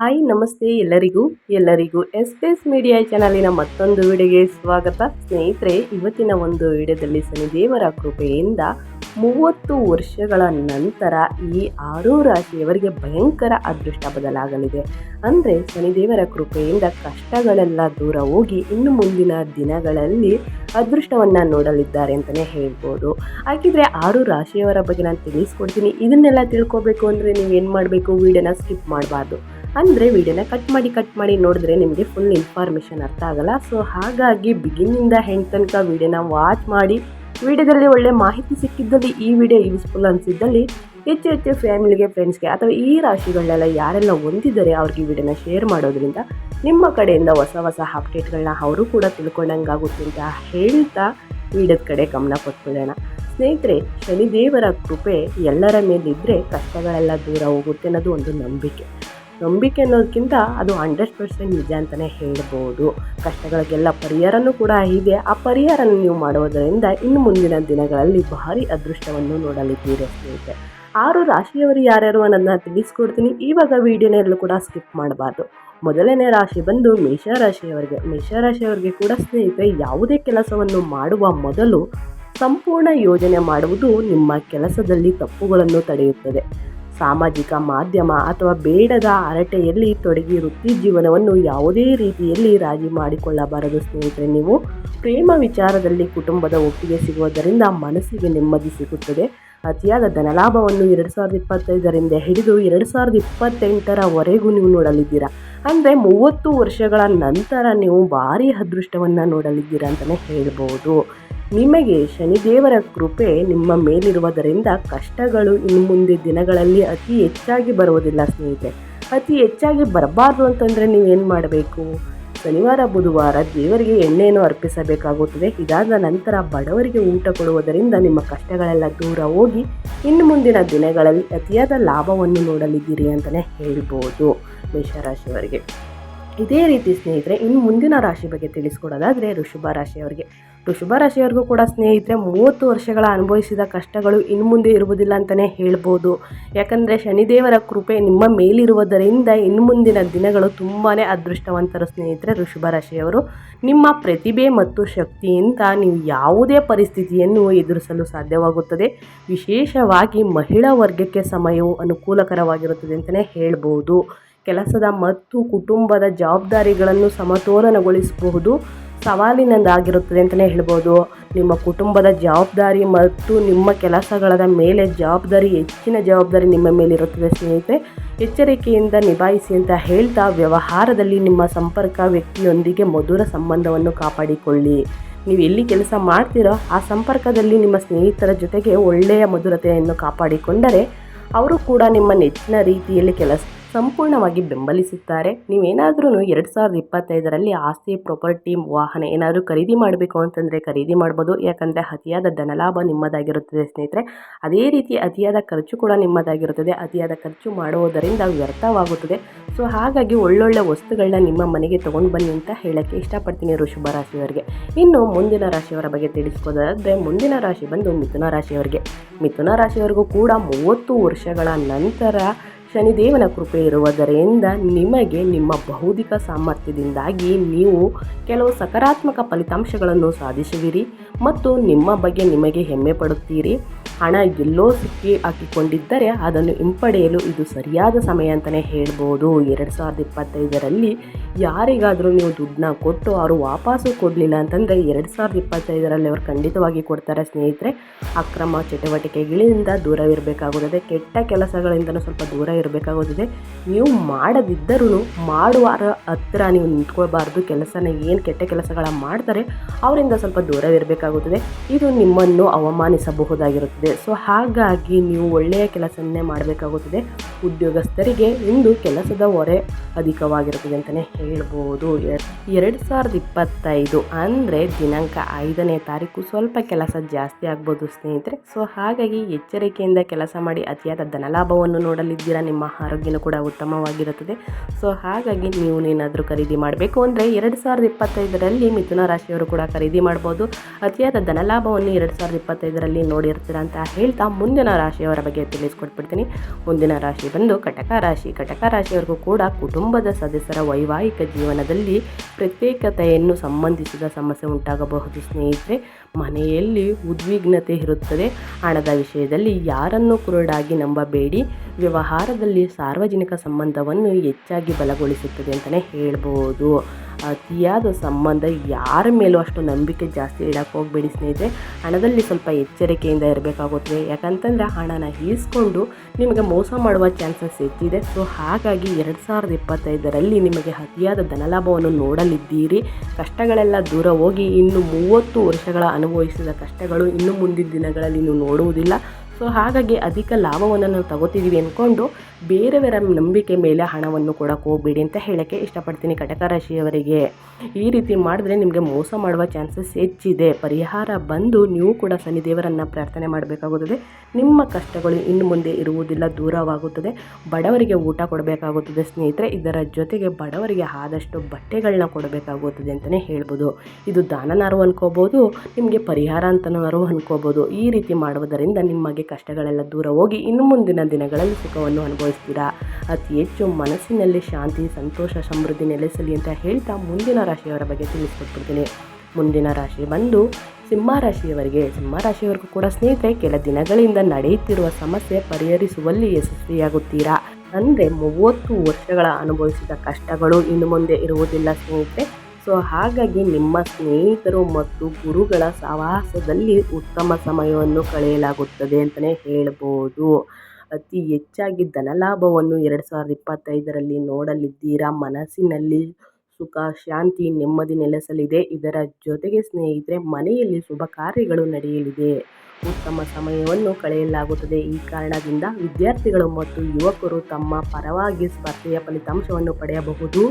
Hi, ನಮಸ್ತೆ ಎಲ್ಲರಿಗೂ. ಎಲ್ಲರಿಗೂ ಎಸ್ ಎಸ್ ಮೀಡಿಯಾ ಚಾನಲಿನ ಮತ್ತೊಂದು ವಿಡಿಯೋಗೆ ಸ್ವಾಗತ. ಸ್ನೇಹಿತರೆ, ಇವತ್ತಿನ ಒಂದು ವಿಡಿಯೋದಲ್ಲಿ ಶನಿದೇವರ ಕೃಪೆಯಿಂದ ಮೂವತ್ತು ವರ್ಷಗಳ ನಂತರ ಈ ಆರು ರಾಶಿಯವರಿಗೆ ಭಯಂಕರ ಅದೃಷ್ಟ ಬದಲಾಗಲಿದೆ. ಅಂದರೆ, ಶನಿದೇವರ ಕೃಪೆಯಿಂದ ಕಷ್ಟಗಳೆಲ್ಲ ದೂರ ಹೋಗಿ ಇನ್ನು ಮುಂದಿನ ದಿನಗಳಲ್ಲಿ ಅದೃಷ್ಟವನ್ನು ನೋಡಲಿದ್ದಾರೆ ಅಂತಲೇ ಹೇಳ್ಬೋದು. ಹಾಗಿದ್ರೆ ಆರು ರಾಶಿಯವರ ಬಗ್ಗೆ ನಾನು ತಿಳಿಸ್ಕೊಡ್ತೀನಿ. ಇದನ್ನೆಲ್ಲ ತಿಳ್ಕೊಬೇಕು ಅಂದರೆ ನೀವೇನು ಮಾಡಬೇಕು? ವಿಡಿಯೋನ ಸ್ಕಿಪ್ ಮಾಡಬಾರ್ದು. ಅಂದರೆ ವಿಡಿಯೋನ ಕಟ್ ಮಾಡಿ ಕಟ್ ಮಾಡಿ ನೋಡಿದ್ರೆ ನಿಮಗೆ ಫುಲ್ ಇನ್ಫಾರ್ಮೇಷನ್ ಅರ್ಥ ಆಗಲ್ಲ. ಸೊ ಹಾಗಾಗಿ ಬಿಗಿನಿಂದ ಹೆಂಡ್ ತನಕ ವಿಡಿಯೋನ ವಾಚ್ ಮಾಡಿ, ವಿಡಿಯೋದಲ್ಲಿ ಒಳ್ಳೆ ಮಾಹಿತಿ ಸಿಕ್ಕಿದ್ದಲ್ಲಿ ಈ ವಿಡಿಯೋ ಯೂಸ್ಫುಲ್ ಅನಿಸಿದ್ದಲ್ಲಿ ಹೆಚ್ಚು ಹೆಚ್ಚು ಫ್ಯಾಮಿಲಿಗೆ ಫ್ರೆಂಡ್ಸ್ಗೆ ಅಥವಾ ಈ ರಾಶಿಗಳನ್ನೆಲ್ಲ ಯಾರೆಲ್ಲ ಹೊಂದಿದ್ದಾರೆ ಅವ್ರಿಗೆ ಈ ವಿಡಿಯೋನ ಶೇರ್ ಮಾಡೋದ್ರಿಂದ ನಿಮ್ಮ ಕಡೆಯಿಂದ ಹೊಸ ಹೊಸ ಅಪ್ಡೇಟ್ಗಳನ್ನ ಅವರು ಕೂಡ ತಿಳ್ಕೊಂಡಂಗಾಗುತ್ತೆ ಅಂತ ಹೇಳ್ತಾ ವಿಡಿಯೋದ ಕಡೆ ಗಮನ ಕೊಟ್ಕೊಳ್ಳೋಣ ಸ್ನೇಹಿತರೆ, ಶನಿದೇವರ ಕೃಪೆ ಎಲ್ಲರ ಮೇಲಿದ್ದರೆ ಕಷ್ಟಗಳೆಲ್ಲ ದೂರ ಹೋಗುತ್ತೆ ಅನ್ನೋದು ಒಂದು ನಂಬಿಕೆ. ನಂಬಿಕೆ ಅನ್ನೋದಕ್ಕಿಂತ ಅದು ಹಂಡ್ರೆಡ್ ಪರ್ಸೆಂಟ್ ನಿಜ ಅಂತಲೇ ಹೇಳ್ಬೋದು. ಕಷ್ಟಗಳಿಗೆಲ್ಲ ಪರಿಹಾರನೂ ಕೂಡ ಇದೆ. ಆ ಪರಿಹಾರನ ನೀವು ಮಾಡೋದರಿಂದ ಇನ್ನು ಮುಂದಿನ ದಿನಗಳಲ್ಲಿ ಭಾರಿ ಅದೃಷ್ಟವನ್ನು ನೋಡಲಿದ್ದೀರಿ ಸ್ನೇಹಿತರೆ ಆರು ರಾಶಿಯವರು ಯಾರ್ಯಾರು ಅನ್ನೋದನ್ನ ತಿಳಿಸ್ಕೊಡ್ತೀನಿ. ಇವಾಗ ವಿಡಿಯೋನೆಲ್ಲೂ ಕೂಡ ಸ್ಕಿಪ್ ಮಾಡಬಾರ್ದು. ಮೊದಲನೇ ರಾಶಿ ಬಂದು ಮೇಷರಾಶಿಯವರಿಗೆ ಮೇಷರಾಶಿಯವರಿಗೆ ಕೂಡ ಸ್ನೇಹಿತರೆ, ಯಾವುದೇ ಕೆಲಸವನ್ನು ಮಾಡುವ ಮೊದಲು ಸಂಪೂರ್ಣ ಯೋಜನೆ ಮಾಡುವುದು ನಿಮ್ಮ ಕೆಲಸದಲ್ಲಿ ತಪ್ಪುಗಳನ್ನು ತಡೆಯುತ್ತದೆ. ಸಾಮಾಜಿಕ ಮಾಧ್ಯಮ ಅಥವಾ ಬೇಡದ ಹರಟೆಯಲ್ಲಿ ತೊಡಗಿ ವೃತ್ತಿ ಜೀವನವನ್ನು ಯಾವುದೇ ರೀತಿಯಲ್ಲಿ ರಾಜಿ ಮಾಡಿಕೊಳ್ಳಬಾರದು ಸ್ನೇಹಿತರೆ. ನೀವು ಪ್ರೇಮ ವಿಚಾರದಲ್ಲಿ ಕುಟುಂಬದ ಒಪ್ಪಿಗೆ ಸಿಗುವುದರಿಂದ ಮನಸ್ಸಿಗೆ ನೆಮ್ಮದಿ ಸಿಗುತ್ತದೆ. ಅತಿಯಾದ ಧನಲಾಭವನ್ನು ಎರಡು ಸಾವಿರದ ಇಪ್ಪತ್ತೈದರಿಂದ ಹಿಡಿದು ಎರಡು ಸಾವಿರದ ಇಪ್ಪತ್ತೆಂಟರವರೆಗೂ ನೀವು ನೋಡಲಿದ್ದೀರಾ? ಅಂದರೆ ಮೂವತ್ತು ವರ್ಷಗಳ ನಂತರ ನೀವು ಭಾರಿ ಅದೃಷ್ಟವನ್ನು ನೋಡಲಿದ್ದೀರಾ ಅಂತಲೇ ಹೇಳ್ಬೋದು. ನಿಮಗೆ ಶನಿದೇವರ ಕೃಪೆ ನಿಮ್ಮ ಮೇಲಿರುವುದರಿಂದ ಕಷ್ಟಗಳು ಇನ್ನು ಮುಂದೆ ದಿನಗಳಲ್ಲಿ ಅತಿ ಹೆಚ್ಚಾಗಿ ಬರುವುದಿಲ್ಲ ಸ್ನೇಹಿತೆ ಅತಿ ಹೆಚ್ಚಾಗಿ ಬರಬಾರ್ದು ಅಂತಂದರೆ ನೀವೇನು ಮಾಡಬೇಕು? ಶನಿವಾರ, ಬುಧವಾರ ದೇವರಿಗೆ ಎಣ್ಣೆಯನ್ನು ಅರ್ಪಿಸಬೇಕಾಗುತ್ತದೆ. ಇದಾದ ನಂತರ ಬಡವರಿಗೆ ಊಟ ಕೊಡುವುದರಿಂದ ನಿಮ್ಮ ಕಷ್ಟಗಳೆಲ್ಲ ದೂರ ಹೋಗಿ ಇನ್ನು ಮುಂದಿನ ದಿನಗಳಲ್ಲಿ ಅತಿಯಾದ ಲಾಭವನ್ನು ನೋಡಲಿದ್ದೀರಿ ಅಂತಲೇ ಹೇಳ್ಬೋದು ಮೇಷರಾಶಿಯವರಿಗೆ. ಇದೇ ರೀತಿ ಸ್ನೇಹಿತರೆ, ಇನ್ನು ಮುಂದಿನ ರಾಶಿ ಬಗ್ಗೆ ತಿಳಿಸ್ಕೊಡೋದಾದರೆ ಋಷಭ ರಾಶಿಯವರಿಗೆ. ಋಷಭ ರಾಶಿಯವರಿಗೂ ಕೂಡ ಸ್ನೇಹಿತರೆ, ಮೂವತ್ತು ವರ್ಷಗಳ ಅನುಭವಿಸಿದ ಕಷ್ಟಗಳು ಇನ್ನು ಮುಂದೆ ಇರುವುದಿಲ್ಲ ಅಂತಲೇ ಹೇಳ್ಬೋದು. ಯಾಕಂದರೆ ಶನಿದೇವರ ಕೃಪೆ ನಿಮ್ಮ ಮೇಲಿರುವುದರಿಂದ ಇನ್ನು ಮುಂದಿನ ದಿನಗಳು ತುಂಬಾ ಅದೃಷ್ಟವಂತರು ಸ್ನೇಹಿತರೆ ಋಷಭ ರಾಶಿಯವರು ನಿಮ್ಮ ಪ್ರತಿಭೆ ಮತ್ತು ಶಕ್ತಿಯಿಂದ ನೀವು ಯಾವುದೇ ಪರಿಸ್ಥಿತಿಯನ್ನು ಎದುರಿಸಲು ಸಾಧ್ಯವಾಗುತ್ತದೆ. ವಿಶೇಷವಾಗಿ ಮಹಿಳಾ ವರ್ಗಕ್ಕೆ ಸಮಯವು ಅನುಕೂಲಕರವಾಗಿರುತ್ತದೆ ಅಂತಲೇ ಹೇಳ್ಬೋದು. ಕೆಲಸದ ಮತ್ತು ಕುಟುಂಬದ ಜವಾಬ್ದಾರಿಗಳನ್ನು ಸಮತೋಲನಗೊಳಿಸಬಹುದು. ಸವಾಲಿನದಾಗಿರುತ್ತದೆ ಅಂತಲೇ ಹೇಳ್ಬೋದು. ನಿಮ್ಮ ಕುಟುಂಬದ ಜವಾಬ್ದಾರಿ ಮತ್ತು ನಿಮ್ಮ ಕೆಲಸಗಳ ಮೇಲೆ ಜವಾಬ್ದಾರಿ, ಹೆಚ್ಚಿನ ಜವಾಬ್ದಾರಿ ನಿಮ್ಮ ಮೇಲಿರುತ್ತದೆ ಸ್ನೇಹಿತರೆ. ಎಚ್ಚರಿಕೆಯಿಂದ ನಿಭಾಯಿಸಿ ಅಂತ ಹೇಳ್ತಾ ವ್ಯವಹಾರದಲ್ಲಿ ನಿಮ್ಮ ಸಂಪರ್ಕ ವ್ಯಕ್ತಿಯೊಂದಿಗೆ ಮಧುರ ಸಂಬಂಧವನ್ನು ಕಾಪಾಡಿಕೊಳ್ಳಿ. ನೀವು ಎಲ್ಲಿ ಕೆಲಸ ಮಾಡ್ತೀರೋ ಆ ಸಂಪರ್ಕದಲ್ಲಿ ನಿಮ್ಮ ಸ್ನೇಹಿತರ ಜೊತೆಗೆ ಒಳ್ಳೆಯ ಮಧುರತೆಯನ್ನು ಕಾಪಾಡಿಕೊಂಡರೆ, ಅವರು ಕೂಡ ನಿಮ್ಮ ನೆಚ್ಚಿನ ರೀತಿಯಲ್ಲಿ ಕೆಲಸ ಸಂಪೂರ್ಣವಾಗಿ ಬೆಂಬಲಿಸುತ್ತಾರೆ. ನೀವೇನಾದ್ರೂ ಎರಡು ಸಾವಿರದ ಇಪ್ಪತ್ತೈದರಲ್ಲಿ ಆಸ್ತಿ ಪ್ರಾಪರ್ಟಿ ವಾಹನ ಏನಾದರೂ ಖರೀದಿ ಮಾಡಬೇಕು ಅಂತಂದರೆ ಖರೀದಿ ಮಾಡ್ಬೋದು. ಯಾಕಂದರೆ ಅತಿಯಾದ ಧನಲಾಭ ನಿಮ್ಮದಾಗಿರುತ್ತದೆ ಸ್ನೇಹಿತರೆ. ಅದೇ ರೀತಿ ಅತಿಯಾದ ಖರ್ಚು ಕೂಡ ನಿಮ್ಮದಾಗಿರುತ್ತದೆ. ಅತಿಯಾದ ಖರ್ಚು ಮಾಡುವುದರಿಂದ ವ್ಯರ್ಥವಾಗುತ್ತದೆ. ಸೊ, ಹಾಗಾಗಿ ಒಳ್ಳೊಳ್ಳೆ ವಸ್ತುಗಳನ್ನ ನಿಮ್ಮ ಮನೆಗೆ ತಗೊಂಡು ಬನ್ನಿ ಅಂತ ಹೇಳೋಕ್ಕೆ ಇಷ್ಟಪಡ್ತೀನಿ ಋಷಭ ರಾಶಿಯವರಿಗೆ. ಇನ್ನು ಮುಂದಿನ ರಾಶಿಯವರ ಬಗ್ಗೆ ತಿಳಿಸ್ಕೋದಾದರೆ ಮುಂದಿನ ರಾಶಿ ಬಂದು ಮಿಥುನ ರಾಶಿಯವರಿಗೆ. ಮಿಥುನ ರಾಶಿಯವರಿಗೂ ಕೂಡ ಮೂವತ್ತು ವರ್ಷಗಳ ನಂತರ ಶನಿದೇವನ ಕೃಪೆ ಇರುವುದರಿಂದ ನಿಮಗೆ ನಿಮ್ಮ ಬೌದ್ಧಿಕ ಸಾಮರ್ಥ್ಯದಿಂದಾಗಿ ನೀವು ಕೆಲವು ಸಕಾರಾತ್ಮಕ ಫಲಿತಾಂಶಗಳನ್ನು ಸಾಧಿಸುವಿರಿ ಮತ್ತು ನಿಮ್ಮ ಬಗ್ಗೆ ನಿಮಗೆ ಹೆಮ್ಮೆ ಪಡುತ್ತೀರಿ. ಹಣ ಎಲ್ಲೋ ಸಿಕ್ಕಿ ಹಾಕಿಕೊಂಡಿದ್ದರೆ ಅದನ್ನು ಹಿಂಪಡೆಯಲು ಇದು ಸರಿಯಾದ ಸಮಯ ಅಂತಲೇ ಹೇಳ್ಬೋದು. ಎರಡು ಸಾವಿರದ ಇಪ್ಪತ್ತೈದರಲ್ಲಿ ಯಾರಿಗಾದರೂ ನೀವು ದುಡ್ಡನ್ನ ಕೊಟ್ಟು ಅವರು ವಾಪಸ್ಸು ಕೊಡಲಿಲ್ಲ ಅಂತಂದರೆ ಎರಡು ಸಾವಿರದ ಇಪ್ಪತ್ತೈದರಲ್ಲಿ ಅವರು ಖಂಡಿತವಾಗಿ ಕೊಡ್ತಾರೆ ಸ್ನೇಹಿತರೆ. ಅಕ್ರಮ ಚಟುವಟಿಕೆಗಳಿಂದ ದೂರವಿರಬೇಕಾಗುತ್ತದೆ. ಕೆಟ್ಟ ಕೆಲಸಗಳಿಂದಲೂ ಸ್ವಲ್ಪ ದೂರ ಇರಬೇಕಾಗುತ್ತದೆ ನೀವು ಮಾಡದಿದ್ದರೂ ಮಾಡುವ ಹತ್ತಿರ ನೀವು ನಿಂತ್ಕೊಳ್ಬಾರ್ದು. ಕೆಲಸನ ಏನು ಕೆಟ್ಟ ಕೆಲಸಗಳ ಮಾಡ್ತಾರೆ, ಅವರಿಂದ ಸ್ವಲ್ಪ ದೂರವಿರಬೇಕಾಗುತ್ತದೆ. ಇದು ನಿಮ್ಮನ್ನು ಅವಮಾನಿಸಬಹುದಾಗಿರುತ್ತದೆ. ಸೊ, ಹಾಗಾಗಿ ನೀವು ಒಳ್ಳೆಯ ಕೆಲಸವನ್ನೇ ಮಾಡಬೇಕಾಗುತ್ತದೆ. ಉದ್ಯೋಗಸ್ಥರಿಗೆ ಇಂದು ಕೆಲಸದ ಹೊರೆ ಅಧಿಕವಾಗಿರುತ್ತದೆ ಅಂತಲೇ ಹೇಳ್ಬೋದು. ಎರಡು ಸಾವಿರದ ಇಪ್ಪತ್ತೈದು ಅಂದರೆ ದಿನಾಂಕ ಐದನೇ ತಾರೀಕು ಸ್ವಲ್ಪ ಕೆಲಸ ಜಾಸ್ತಿ ಆಗ್ಬೋದು ಸ್ನೇಹಿತರೆ. ಸೊ, ಹಾಗಾಗಿ ಎಚ್ಚರಿಕೆಯಿಂದ ಕೆಲಸ ಮಾಡಿ ಅತಿಯಾದ ಧನಲಾಭವನ್ನು ನೋಡಲಿದ್ದೀರಾ ಆರೋಗ್ಯನೂ ಕೂಡ ಉತ್ತಮವಾಗಿರುತ್ತದೆ. ಸೊ ಹಾಗಾಗಿ ನೀವು ಏನಾದರೂ ಖರೀದಿ ಮಾಡಬೇಕು ಅಂದರೆ ಎರಡು ಸಾವಿರದ ಇಪ್ಪತ್ತೈದರಲ್ಲಿ ಮಿಥುನ ರಾಶಿಯವರು ಕೂಡ ಖರೀದಿ ಮಾಡ್ಬೋದು. ಅತಿಯಾದ ಧನಲಾಭವನ್ನು ಎರಡು ಸಾವಿರದ ಇಪ್ಪತ್ತೈದರಲ್ಲಿ ನೋಡಿರ್ತೀರ ಅಂತ ಹೇಳ್ತಾ ಮುಂದಿನ ರಾಶಿಯವರ ಬಗ್ಗೆ ತಿಳಿಸ್ಕೊಟ್ಬಿಡ್ತೀನಿ. ಮುಂದಿನ ರಾಶಿ ಬಂದು ಕಟಕ ರಾಶಿ. ಕಟಕ ರಾಶಿಯವರೆಗೂ ಕೂಡ ಕುಟುಂಬದ ಸದಸ್ಯರ ವೈವಾಹಿಕ ಜೀವನದಲ್ಲಿ ಪ್ರತ್ಯೇಕತೆಯನ್ನು ಸಂಬಂಧಿಸಿದ ಸಮಸ್ಯೆ ಉಂಟಾಗಬಹುದು ಸ್ನೇಹಿತರೆ. ಮನೆಯಲ್ಲಿ ಉದ್ವಿಗ್ನತೆ ಇರುತ್ತದೆ. ಹಣದ ವಿಷಯದಲ್ಲಿ ಯಾರನ್ನು ಕುರುಡಾಗಿ ನಂಬಬೇಡಿ. ವ್ಯವಹಾರದಲ್ಲಿ ಸಾರ್ವಜನಿಕ ಸಂಬಂಧವನ್ನು ಹೆಚ್ಚಾಗಿ ಬಲಗೊಳಿಸುತ್ತದೆ ಅಂತಲೇ ಹೇಳ್ಬೋದು. ಅತಿಯಾದ ಸಂಬಂಧ ಯಾರ ಮೇಲೂ ಅಷ್ಟು ನಂಬಿಕೆ ಜಾಸ್ತಿ ಇಡಕ್ಕೆ ಹೋಗಬೇಡಿ ಸ್ನೇಹಿತರೆ. ಹಣದಲ್ಲಿ ಸ್ವಲ್ಪ ಎಚ್ಚರಿಕೆಯಿಂದ ಇರಬೇಕಾಗುತ್ತದೆ. ಯಾಕಂತಂದರೆ ಹಣನ ಈಸ್ಕೊಂಡು ನಿಮಗೆ ಮೋಸ ಮಾಡುವ ಚಾನ್ಸಸ್ ಹೆಚ್ಚಿದೆ. ಸೊ ಹಾಗಾಗಿ ಎರಡು ಸಾವಿರದ ಇಪ್ಪತ್ತೈದರಲ್ಲಿ ನಿಮಗೆ ಅತಿಯಾದ ಧನಲಾಭವನ್ನು ನೋಡಲಿದ್ದೀರಿ. ಕಷ್ಟಗಳೆಲ್ಲ ದೂರ ಹೋಗಿ ಇನ್ನು ಮೂವತ್ತು ವರ್ಷಗಳ ಅನುಭವಿಸಿದ ಕಷ್ಟಗಳು ಇನ್ನು ಮುಂದಿನ ದಿನಗಳಲ್ಲಿ ನೀವು ನೋಡುವುದಿಲ್ಲ. ಸೊ ಹಾಗಾಗಿ ಅಧಿಕ ಲಾಭವನ್ನು ನಾವು ತಗೋತಿದ್ದೀವಿ ಅಂದ್ಕೊಂಡು ಬೇರೆಯವರ ನಂಬಿಕೆ ಮೇಲೆ ಹಣವನ್ನು ಕೊಡೋಕ್ಕೆ ಹೋಗಬೇಡಿ ಅಂತ ಹೇಳೋಕ್ಕೆ ಇಷ್ಟಪಡ್ತೀನಿ ಕಟಕ ರಾಶಿಯವರಿಗೆ. ಈ ರೀತಿ ಮಾಡಿದ್ರೆ ನಿಮಗೆ ಮೋಸ ಮಾಡುವ ಚಾನ್ಸಸ್ ಹೆಚ್ಚಿದೆ. ಪರಿಹಾರ ಬಂದು ನೀವು ಕೂಡ ಶನಿದೇವರನ್ನು ಪ್ರಾರ್ಥನೆ ಮಾಡಬೇಕಾಗುತ್ತದೆ. ನಿಮ್ಮ ಕಷ್ಟಗಳು ಇನ್ನು ಮುಂದೆ ಇರುವುದಿಲ್ಲ, ದೂರವಾಗುತ್ತದೆ. ಬಡವರಿಗೆ ಊಟ ಕೊಡಬೇಕಾಗುತ್ತದೆ. ಸ್ನೇಹಿತರೆ, ಇದರ ಜೊತೆಗೆ ಬಡವರಿಗೆ ಆದಷ್ಟು ಬಟ್ಟೆಗಳನ್ನ ಕೊಡಬೇಕಾಗುತ್ತದೆ ಅಂತಲೇ ಹೇಳ್ಬೋದು. ಇದು ದಾನನಾರು ಅನ್ಕೋಬೋದು, ನಿಮಗೆ ಪರಿಹಾರ ಅಂತನಾರು ಅನ್ಕೋಬೋದು. ಈ ರೀತಿ ಮಾಡುವುದರಿಂದ ನಿಮಗೆ ಕಷ್ಟಗಳೆಲ್ಲ ದೂರ ಹೋಗಿ ಇನ್ನು ಮುಂದಿನ ದಿನಗಳಲ್ಲಿ ಸುಖವನ್ನು ಅನುಭವಿಸ್ತೀರಾ? ಅತಿ ಹೆಚ್ಚು ಮನಸ್ಸಿನಲ್ಲಿ ಶಾಂತಿ, ಸಂತೋಷ, ಸಮೃದ್ಧಿ ನೆಲೆಸಲಿ ಅಂತ ಹೇಳ್ತಾ ಮುಂದಿನ ರಾಶಿಯವರ ಬಗ್ಗೆ ತಿಳಿಸ್ಕೊಟ್ಬಿಡ್ತೀನಿ. ಮುಂದಿನ ರಾಶಿ ಬಂದು ಸಿಂಹ ರಾಶಿಯವರಿಗೆ, ಸಿಂಹ ರಾಶಿಯವರೆಗೂ ಕೂಡ ಸ್ನೇಹಿತರೆ, ಕೆಲ ದಿನಗಳಿಂದ ನಡೆಯುತ್ತಿರುವ ಸಮಸ್ಯೆ ಪರಿಹರಿಸುವಲ್ಲಿ ಯಶಸ್ವಿಯಾಗುತ್ತೀರಾ? ಅಂದರೆ ಮೂವತ್ತು ವರ್ಷಗಳ ಅನುಭವಿಸಿದ ಕಷ್ಟಗಳು ಇನ್ನು ಮುಂದೆ ಇರುವುದಿಲ್ಲ ಸ್ನೇಹಿತರೆ. ಸೊ ಹಾಗಾಗಿ ನಿಮ್ಮ ಸ್ನೇಹಿತರು ಮತ್ತು ಗುರುಗಳ ಸಹವಾಸದಲ್ಲಿ ಉತ್ತಮ ಸಮಯವನ್ನು ಕಳೆಯಲಾಗುತ್ತದೆ ಅಂತಲೇ ಹೇಳ್ಬೋದು. ಅತಿ ಹೆಚ್ಚಾಗಿ ಧನಲಾಭವನ್ನು ಎರಡು ಸಾವಿರದ ಇಪ್ಪತ್ತೈದರಲ್ಲಿ ನೋಡಲಿದ್ದೀರಾ? ಮನಸ್ಸಿನಲ್ಲಿ ಸುಖ, ಶಾಂತಿ, ನೆಮ್ಮದಿ ನೆಲೆಸಲಿದೆ. ಇದರ ಜೊತೆಗೆ ಸ್ನೇಹಿತರೆ, ಮನೆಯಲ್ಲಿ ಶುಭ ಕಾರ್ಯಗಳು ನಡೆಯಲಿದೆ. ಉತ್ತಮ ಸಮಯವನ್ನು ಕಳೆಯಲಾಗುತ್ತದೆ. ಈ ಕಾರಣದಿಂದ ವಿದ್ಯಾರ್ಥಿಗಳು ಮತ್ತು ಯುವಕರು ತಮ್ಮ ಪರವಾಗಿ ಸ್ಪರ್ಧೆಯ ಫಲಿತಾಂಶವನ್ನು ಪಡೆಯಬಹುದು.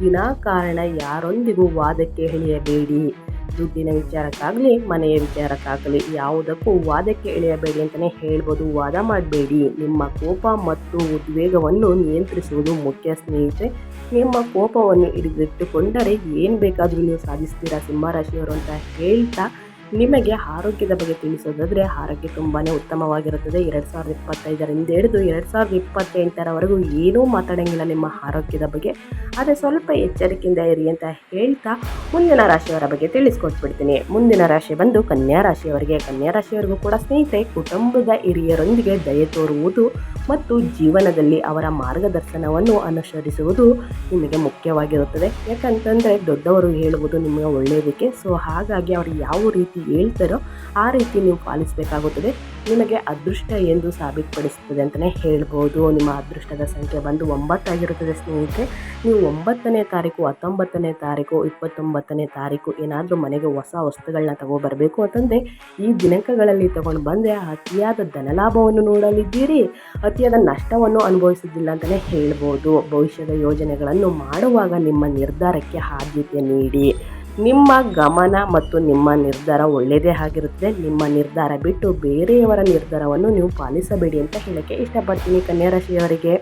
ವಿನಾಕಾರಣ ಯಾರೊಂದಿಗೂ ವಾದಕ್ಕೆ ಎಳೆಯಬೇಡಿ ದುಡ್ಡಿನ ವಿಚಾರಕ್ಕಾಗಲಿ, ಮನೆಯ ವಿಚಾರಕ್ಕಾಗಲಿ ಯಾವುದಕ್ಕೂ ವಾದಕ್ಕೆ ಎಳೆಯಬೇಡಿ ಅಂತಲೇ ಹೇಳ್ಬೋದು. ವಾದ ಮಾಡಬೇಡಿ. ನಿಮ್ಮ ಕೋಪ ಮತ್ತು ಉದ್ವೇಗವನ್ನು ನಿಯಂತ್ರಿಸುವುದು ಮುಖ್ಯ ಸ್ನೇಹಿತರೆ. ನಿಮ್ಮ ಕೋಪವನ್ನು ಹಿಡಿದಿಟ್ಟುಕೊಂಡರೆ ಏನು ಬೇಕಾದರೂ ನೀವು ಸಾಧಿಸ್ತೀರಾ ಸಿಂಹರಾಶಿಯವರು ಅಂತ ಹೇಳ್ತಾ ನಿಮಗೆ ಆರೋಗ್ಯದ ಬಗ್ಗೆ ತಿಳಿಸೋದಾದರೆ ಆರೋಗ್ಯ ತುಂಬಾ ಉತ್ತಮವಾಗಿರುತ್ತದೆ. ಎರಡು ಸಾವಿರದ ಇಪ್ಪತ್ತೈದರಿಂದ ಹಿಡಿದು ಎರಡು ಸಾವಿರದ ಇಪ್ಪತ್ತೆಂಟರವರೆಗೂ ಏನೂ ಮಾತಾಡೋಂಗಿಲ್ಲ ನಿಮ್ಮ ಆರೋಗ್ಯದ ಬಗ್ಗೆ. ಆದರೆ ಸ್ವಲ್ಪ ಎಚ್ಚರಿಕೆಯಿಂದ ಇರಿ ಅಂತ ಹೇಳ್ತಾ ಮುಂದಿನ ರಾಶಿಯವರ ಬಗ್ಗೆ ತಿಳಿಸ್ಕೊಟ್ಬಿಡ್ತೀನಿ. ಮುಂದಿನ ರಾಶಿ ಬಂದು ಕನ್ಯಾ ರಾಶಿಯವರಿಗೆ. ಕನ್ಯಾ ರಾಶಿಯವರಿಗೂ ಕೂಡ ಸ್ನೇಹಿತರೆ, ಕುಟುಂಬದ ಹಿರಿಯರೊಂದಿಗೆ ದಯೆ ತೋರುವುದು ಮತ್ತು ಜೀವನದಲ್ಲಿ ಅವರ ಮಾರ್ಗದರ್ಶನವನ್ನು ಅನುಸರಿಸುವುದು ನಿಮಗೆ ಮುಖ್ಯವಾಗಿರುತ್ತದೆ. ಯಾಕಂತಂದರೆ ದೊಡ್ಡವರು ಹೇಳುವುದು ನಿಮಗೆ ಒಳ್ಳೆಯದಕ್ಕೆ. ಸೊ ಹಾಗಾಗಿ ಅವರು ಯಾವ ರೀತಿ ಹೇಳ್ತಾರೋ ಆ ರೀತಿ ನೀವು ಪಾಲಿಸಬೇಕಾಗುತ್ತದೆ. ನಿಮಗೆ ಅದೃಷ್ಟ ಎಂದು ಸಾಬೀತುಪಡಿಸುತ್ತದೆ ಅಂತಲೇ ಹೇಳ್ಬೋದು. ನಿಮ್ಮ ಅದೃಷ್ಟದ ಸಂಖ್ಯೆ ಬಂದು ಒಂಬತ್ತಾಗಿರುತ್ತದೆ ಸ್ನೇಹಿತರೆ. ನೀವು ಒಂಬತ್ತನೇ ತಾರೀಕು, ಹತ್ತೊಂಬತ್ತನೇ ತಾರೀಕು, ಇಪ್ಪತ್ತೊಂಬತ್ತನೇ ತಾರೀಕು ಏನಾದರೂ ಮನೆಗೆ ಹೊಸ ವಸ್ತುಗಳನ್ನ ತಗೊಬರಬೇಕು ಅಂತಂದರೆ ಈ ದಿನಾಂಕಗಳಲ್ಲಿ ತಗೊಂಡು ಬಂದರೆ ಅತಿಯಾದ ಧನಲಾಭವನ್ನು ನೋಡಲಿದ್ದೀರಿ. ಅತಿಯಾದ ನಷ್ಟವನ್ನು ಅನುಭವಿಸುವುದಿಲ್ಲ ಅಂತಲೇ ಹೇಳ್ಬೋದು. ಭವಿಷ್ಯದ ಯೋಜನೆಗಳನ್ನು ಮಾಡುವಾಗ ನಿಮ್ಮ ನಿರ್ಧಾರಕ್ಕೆ ಆದ್ಯತೆ ನೀಡಿ. ನಿಮ್ಮ ಗಮನ ಮತ್ತು ನಿಮ್ಮ ನಿರ್ಧಾರ ಒಳ್ಳೆಯದೇ ಆಗಿರುತ್ತದೆ ನಿಮ್ಮ ನಿರ್ಧಾರ ಬಿಟ್ಟು ಬೇರೆಯವರ ನಿರ್ಧಾರವನ್ನು ನೀವು ಪಾಲಿಸಬೇಡಿ ಅಂತ ಹೇಳೋಕ್ಕೆ ಇಷ್ಟಪಡ್ತೀನಿ ಕನ್ಯಾ ರಾಶಿಯವರಿಗೆ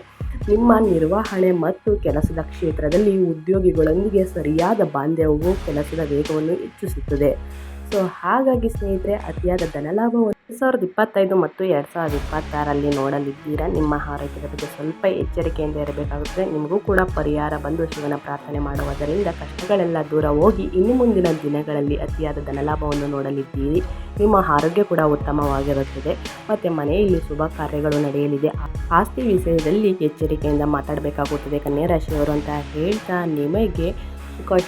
ನಿಮ್ಮ ನಿರ್ವಹಣೆ ಮತ್ತು ಕೆಲಸದ ಕ್ಷೇತ್ರದಲ್ಲಿ ಉದ್ಯೋಗಿಗಳೊಂದಿಗೆ ಸರಿಯಾದ ಬಾಂಧವ್ಯವು ಕೆಲಸದ ವೇಗವನ್ನು ಹೆಚ್ಚಿಸುತ್ತದೆ. ಸೊ ಹಾಗಾಗಿ ಸ್ನೇಹಿತರೆ, ಅತಿಯಾದ ಧನಲಾಭವನ್ನು ಎರಡು ಸಾವಿರದ ಇಪ್ಪತ್ತೈದು ಮತ್ತು ಎರಡು ಸಾವಿರದ ಇಪ್ಪತ್ತಾರಲ್ಲಿ ನೋಡಲಿದ್ದೀರಾ? ನಿಮ್ಮ ಆರೋಗ್ಯದ ಬಗ್ಗೆ ಸ್ವಲ್ಪ ಎಚ್ಚರಿಕೆಯಿಂದ ಇರಬೇಕಾಗುತ್ತದೆ. ನಿಮಗೂ ಕೂಡ ಪರಿಹಾರ ಬಂದು ಶಿವನ ಪ್ರಾರ್ಥನೆ ಮಾಡುವುದರಿಂದ ಕಷ್ಟಗಳೆಲ್ಲ ದೂರ ಹೋಗಿ ಇನ್ನು ಮುಂದಿನ ದಿನಗಳಲ್ಲಿ ಅತಿಯಾದ ಧನಲಾಭವನ್ನು ನೋಡಲಿದ್ದೀರಿ. ನಿಮ್ಮ ಆರೋಗ್ಯ ಕೂಡ ಉತ್ತಮವಾಗಿರುತ್ತದೆ. ಮತ್ತು ಮನೆಯಲ್ಲಿ ಶುಭ ಕಾರ್ಯಗಳು ನಡೆಯಲಿದೆ. ಆಸ್ತಿ ವಿಷಯದಲ್ಲಿ ಎಚ್ಚರಿಕೆಯಿಂದ ಮಾತಾಡಬೇಕಾಗುತ್ತದೆ. ಕನ್ಯಾ ರಾಶಿಯವರು ಅಂತ ಹೇಳ್ತಾ, ನಿಮಗೆ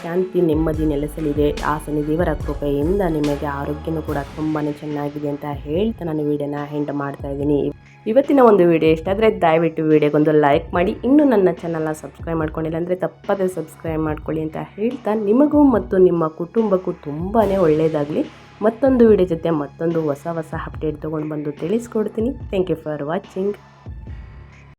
ಶಾಂತಿ, ನೆಮ್ಮದಿ ನೆಲೆಸಲಿದೆ. ಆ ದೇವರ ಕೃಪೆಯಿಂದ ನಿಮಗೆ ಆರೋಗ್ಯನೂ ಕೂಡ ತುಂಬಾ ಚೆನ್ನಾಗಿದೆ ಅಂತ ಹೇಳ್ತಾ ನಾನು ವಿಡಿಯೋನ ಹೆಂಡ್ ಮಾಡ್ತಾ ಇದ್ದೀನಿ. ಇವತ್ತಿನ ಒಂದು ವಿಡಿಯೋ ಇಷ್ಟ ಆದರೆ ದಯವಿಟ್ಟು ವಿಡಿಯೋಗೊಂದು ಲೈಕ್ ಮಾಡಿ. ಇನ್ನೂ ನನ್ನ ಚಾನಲ್ನ ಸಬ್ಸ್ಕ್ರೈಬ್ ಮಾಡ್ಕೊಂಡಿಲ್ಲ ಅಂದರೆ ತಪ್ಪದೇ ಸಬ್ಸ್ಕ್ರೈಬ್ ಮಾಡ್ಕೊಳ್ಳಿ ಅಂತ ಹೇಳ್ತಾ ನಿಮಗೂ ಮತ್ತು ನಿಮ್ಮ ಕುಟುಂಬಕ್ಕೂ ತುಂಬಾ ಒಳ್ಳೆಯದಾಗಲಿ ಮತ್ತೊಂದು ವಿಡಿಯೋ ಜೊತೆ ಮತ್ತೊಂದು ಹೊಸ ಹೊಸ ಅಪ್ಡೇಟ್ ತೊಗೊಂಡು ಬಂದು ತಿಳಿಸ್ಕೊಡ್ತೀನಿ. Thank you for watching